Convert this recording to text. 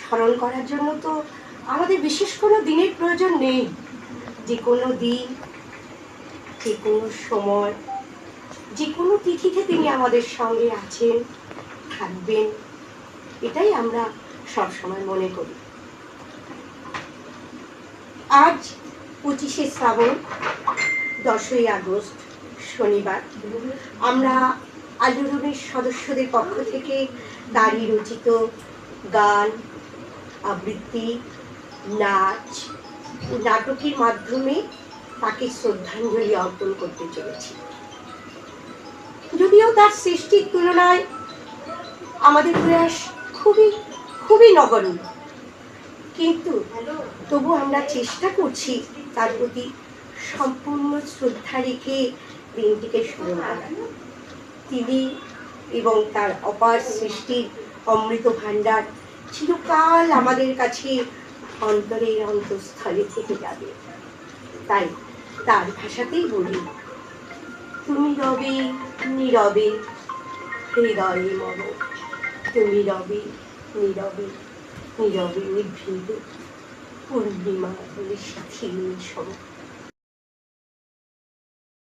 স্মরণ করার জন্য তো আমাদের বিশেষ কোনো দিনের প্রয়োজন নেই। যে কোনো দিন, যে কোনো সময়, যে কোনো তিথিতে তিনি আমাদের সঙ্গে আছেন, থাকবেন, এটাই আমরা সবসময় মনে করি। আজ পঁচিশে শ্রাবণ, দশই আগস্ট, শনিবার। আমরা আলোড়নের সদস্যদের পক্ষ থেকে তারই রচিত গান আবৃত্তি, নাচ, নাটকের মাধ্যমে তাকে শ্রদ্ধাঞ্জলি অর্পণ করতে চলেছি। যদিও তার সৃষ্টির তুলনায় আমাদের প্রয়াস খুবই খুবই নগণ্য। কিন্তু তবু আমরা চেষ্টা করছি তার প্রতি সম্পূর্ণ শ্রদ্ধা রেখে দিনটিকে শুরু করার তিনি এবং তার অপার সৃষ্টির অমৃত ভাণ্ডার চিরকাল আমাদের কাছে অন্তরের অন্তঃস্থলে থেকে যাবে। তাই তার ভাষাতেই বলি, তুমি রবে নীরবে হৃদয়ে মম। তুমি রবে নীরবে নীরবে নিভৃত পূর্ণিমা শিথিল সম